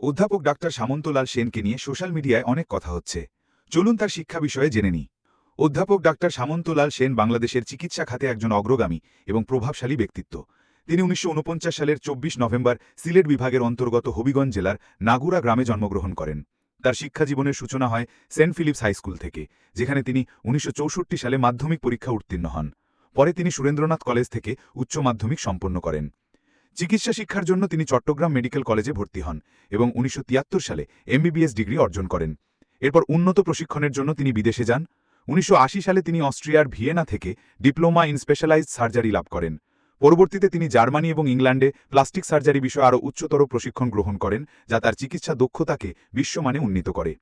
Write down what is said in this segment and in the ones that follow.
অধ্যাপক ডাক্তার সামন্তলাল সেনকে নিয়ে সোশ্যাল মিডিয়ায় অনেক কথা হচ্ছে। চলুন তার শিক্ষা বিষয়ে জেনে নিই। অধ্যাপক ডাক্তার সামন্তলাল সেন বাংলাদেশের চিকিৎসা খাতে একজন অগ্রগামী এবং প্রভাবশালী ব্যক্তিত্ব। তিনি উনিশশো ঊনপঞ্চাশ সালের চব্বিশ নভেম্বর সিলেট বিভাগের অন্তর্গত হবিগঞ্জ জেলার নাগুরা গ্রামে জন্মগ্রহণ করেন। তার শিক্ষা জীবনের সূচনা হয় সেন্ট ফিলিপস হাই স্কুল থেকে, যেখানে তিনি উনিশশো চৌষট্টি সালে মাধ্যমিক পরীক্ষা উত্তীর্ণ হন। পরে তিনি সুরেন্দ্রনাথ কলেজ থেকে উচ্চ মাধ্যমিক সম্পন্ন করেন। চিকিৎসা শিক্ষার জন্য তিনি চট্টগ্রাম মেডিকেল কলেজে ভর্তি হন এবং উনিশশো তিয়াত্তর সালে এমবিবিএস ডিগ্রি অর্জন করেন। এরপর উন্নত প্রশিক্ষণের জন্য তিনি বিদেশে যান। উনিশশো আশি সালে তিনি অস্ট্রিয়ার ভিয়েনা থেকে ডিপ্লোমা ইন স্পেশালাইজড সার্জারি লাভ করেন। পরবর্তীতে তিনি জার্মানি এবং ইংল্যান্ডে প্লাস্টিক সার্জারি বিষয়ে আরও উচ্চতর প্রশিক্ষণ গ্রহণ করেন, যা তার চিকিৎসা দক্ষতাকে বিশ্বমানে উন্নীত করে।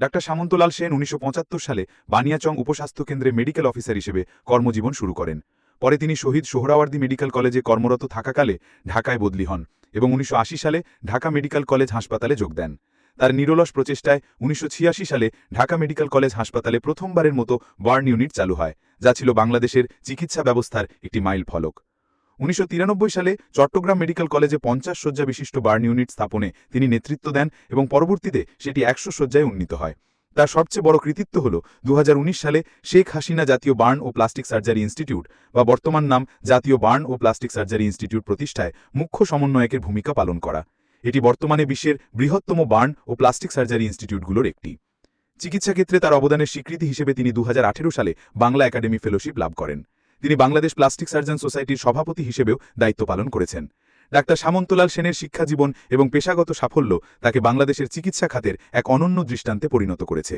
ডাক্তার সামন্তলাল সেন উনিশশো পঁচাত্তর সালে বানিয়াচং উপস্বাস্থ্য কেন্দ্রে মেডিকেল অফিসার হিসেবে কর্মজীবন শুরু করেন। পরে তিনি শহীদ সোহরাওয়ার্দী মেডিকেল কলেজে কর্মরত থাকাকালে ঢাকায় বদলি হন এবং উনিশশো আশি সালে ঢাকা মেডিকেল কলেজ হাসপাতালে যোগ দেন। তার নিরলস প্রচেষ্টায় উনিশশো ছিয়াশি সালে ঢাকা মেডিকেল কলেজ হাসপাতালে প্রথমবারের মতো বার্ন ইউনিট চালু হয়, যা ছিল বাংলাদেশের চিকিৎসা ব্যবস্থার একটি মাইল ফলক। উনিশশো তিরানব্বই সালে চট্টগ্রাম মেডিকেল কলেজে পঞ্চাশ শয্যা বিশিষ্ট বার্ন ইউনিট স্থাপনে তিনি নেতৃত্ব দেন এবং পরবর্তীতে সেটি একশো শয্যায় উন্নীত হয়। তার সবচেয়ে বড় কৃতিত্ব হল দু হাজার উনিশ সালে শেখ হাসিনা জাতীয় বার্ন ও প্লাস্টিক সার্জারি ইনস্টিটিউট বা বর্তমান নাম জাতীয় বার্ন ও প্লাস্টিক সার্জারি ইনস্টিটিউট প্রতিষ্ঠায় মুখ্য সমন্বয়কের ভূমিকা পালন করা। এটি বর্তমানে বিশ্বের বৃহত্তম বার্ন ও প্লাস্টিক সার্জারি ইনস্টিটিউটগুলোর একটি। চিকিৎসা ক্ষেত্রে তার অবদানের স্বীকৃতি হিসেবে তিনি দু হাজার আঠেরো সালে বাংলা একাডেমি ফেলোশিপ লাভ করেন। তিনি বাংলাদেশ প্লাস্টিক সার্জন সোসাইটির সভাপতি হিসেবেও দায়িত্ব পালন করেছেন। ডাক্তার সামন্তলাল সেনের শিক্ষাজীবন এবং পেশাগত সাফল্য তাকে বাংলাদেশের চিকিৎসা খাতের এক অনন্য দৃষ্টান্তে পরিণত করেছে।